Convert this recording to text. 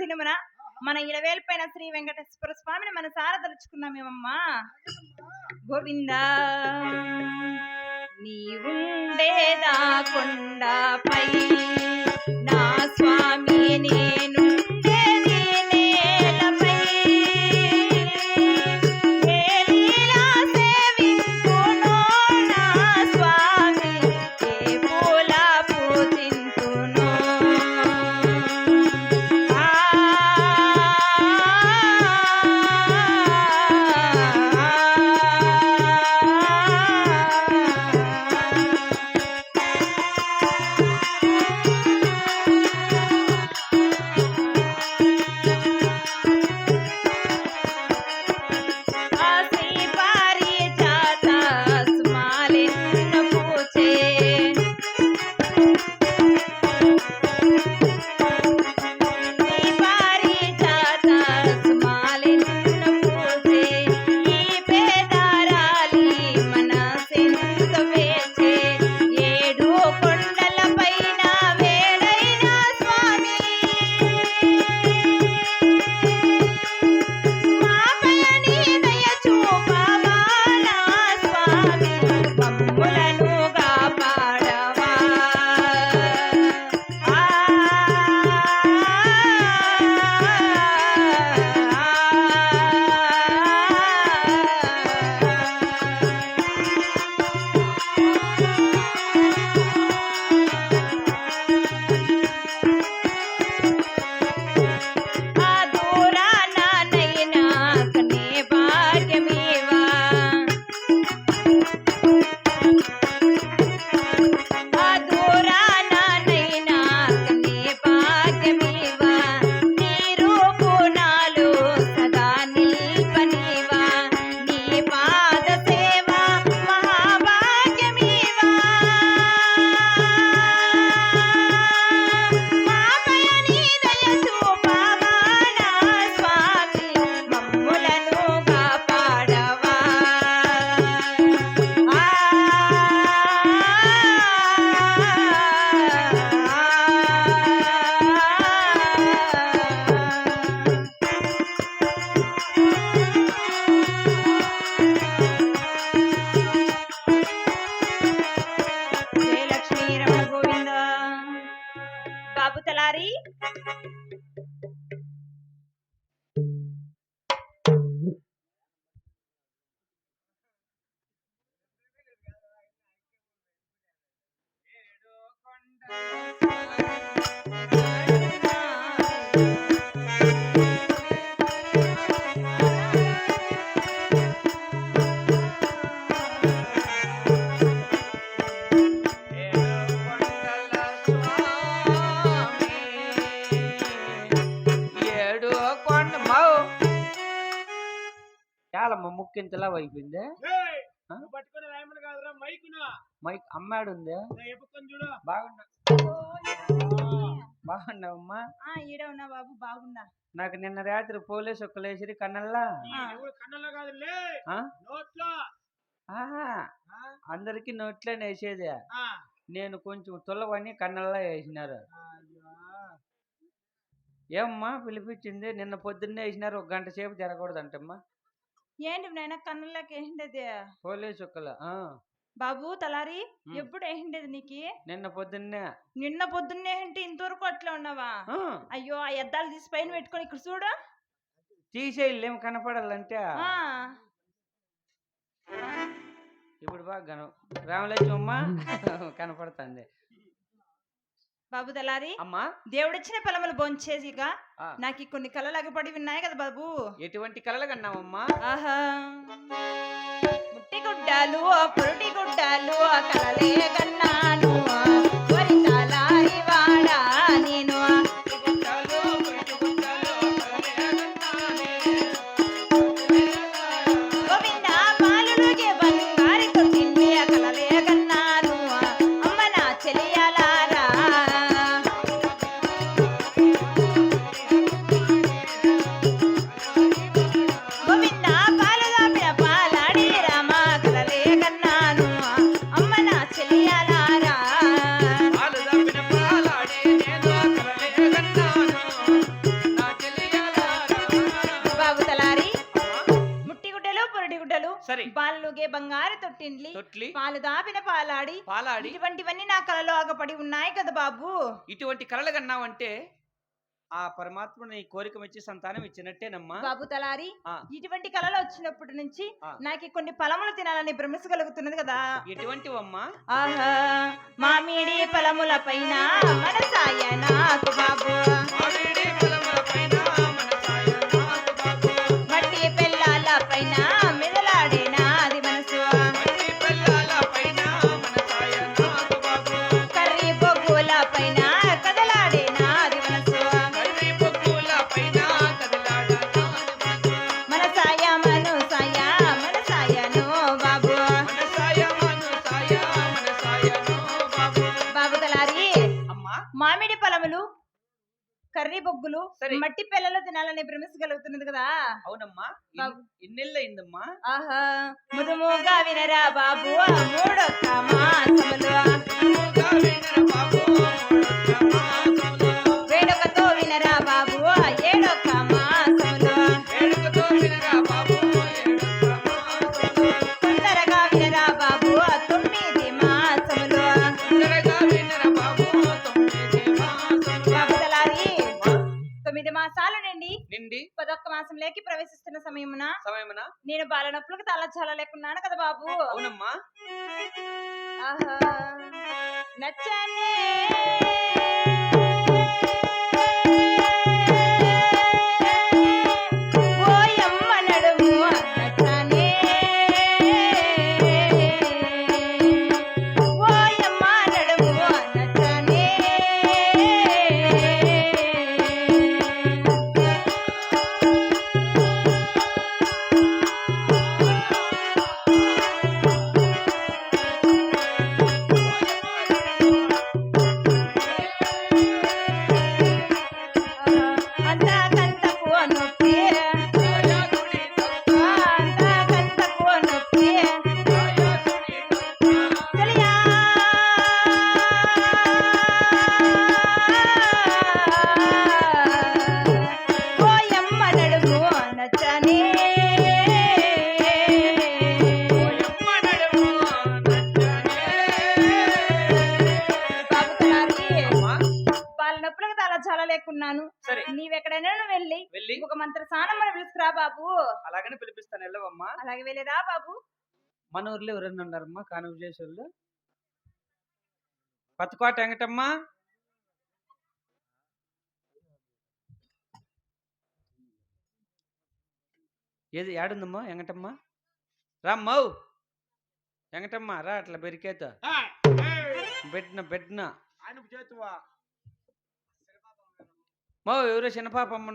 దినమున మన ఇలవేల్పైన శ్రీ వెంకటేశ్వర స్వామిని మన సారదలుచుకున్నామేమమ్మా గోవిందా నీవుండేదా కొండపై నా స్వామి నేను ముక్కింతలా అయిపోయింది? ఏయ్! ఆ? నువ్వు పట్టుకునే రాయమని కాదురా మైకును? మైక్ అమ్మాడు ఉంది బాగున్నా. బాగున్నావమ్మా? ఆ ఈడ ఉన్నా బాబు బాగున్నా. నాకు నిన్న రాత్రి పోలీసు ఒక్కలేసిరి కన్నల్లా. ఈ ఎవడు కన్నులో కాదు లే ఆ? నోట్లో. ఆహా ఆ? అందరికి నోట్లోనే వేసేది. నేను కొంచెం తుల్లవని కన్నల్లా వేసినారు. అయ్యో. ఏమ్మా పిలిపించింది? నిన్న పొద్దున్నే వేసినారు ఒక గంట సేపు జరగకూడదంటమ్మా ఏంటి నాయన కన్నులకి ఏంటిది? పోలీసు ఒక్కల ఆ, బాబు తలారి. ఎప్పుడు ఏంటిది నీకు? నిన్న పొద్దున్నే. నిన్న పొద్దున్నే ఏంటి? ఇంతవరకు అట్లా ఉన్నావా? అయ్యో ఆ ఎద్దాలు తీసి పైన పెట్టుకొని ఇక్కడ చూడు. తీసేయాలి కనపడాలంటే. ఆ. ఇప్పుడు బాగా కన రామలక్ష్మమ్మ కనపడుతుంది. బాబు తలారి అమ్మా. దేవుడిచ్చిన పొలములు బొంచేసిగా ఆ, నాకు కొన్ని కళలు అగపడి ఉన్నాయి కదా బాబు? ఎటువంటి కలలు కన్నావమ్మా ఆహా. ముట్టి గుడ్డాలు పురుటి గుడ్డాలు కలలే కన్నాను వరి తొట్టిండ్లి తొట్లి. పాలు దాపిన పాలాడి. పాలాడి. ఇటువంటివన్నీ నా కలలో ఆగపడి ఉన్నాయి కదా బాబు. ఇటువంటి కళలు కన్నావంటే ఆ పరమాత్మ నీ కోరిక మెచ్చి సంతానం ఇచ్చినట్టేనమ్మా. బాబు తలారి ఆ. ఇటువంటి కళలు వచ్చినప్పటి నుంచి ఆ. నాకు కొన్ని ఫలములు తినాలని భ్రమసు కలుగుతున్నది కదా. ఎటువంటివమ్మా ఆహా మామిడి ఫలముల పైన మనసాయ నాకు బాబు. మామిడి కర్రీ బొగ్గులు. మట్టి పిల్లలు తినాలని భ్రమసు కలుగుతున్నది కదా. అవునమ్మా. బాబు. ఎన్నెళ్ళు అయిందమ్మా ఆహా. ముదుముగా వినరా బాబు మూడొక్క మాసంలోకి ప్రవేశిస్తున్న సమయమున సమయమున నేను బాలనొప్పులకు తల లేకున్నాను కదా బాబు. అవునమ్మా. నచ్చనే సరే. నీవెక్కడైనా వెళ్ళి వెళ్ళి. ఒక మంత్ర స్నానం మనం పిలుచుకురా బాబు. అలాగనే పిలిపిస్తాను వెళ్ళవమ్మా. అలాగే వెళ్ళిరా బాబు. మన ఊర్లో ఎవరైనా ఉన్నారమ్మా? కానుక చేసేవాళ్ళు పత్తుకోట వెంకటమ్మ. ఏది ఏడుందమ్మా వెంకటమ్మ? రామ్మౌ వెంకటమ్మ రా అట్లా బెరికేత. బెట్న ఆయన చేతువా? మో ఎవరో చిన్నపాపమ్మ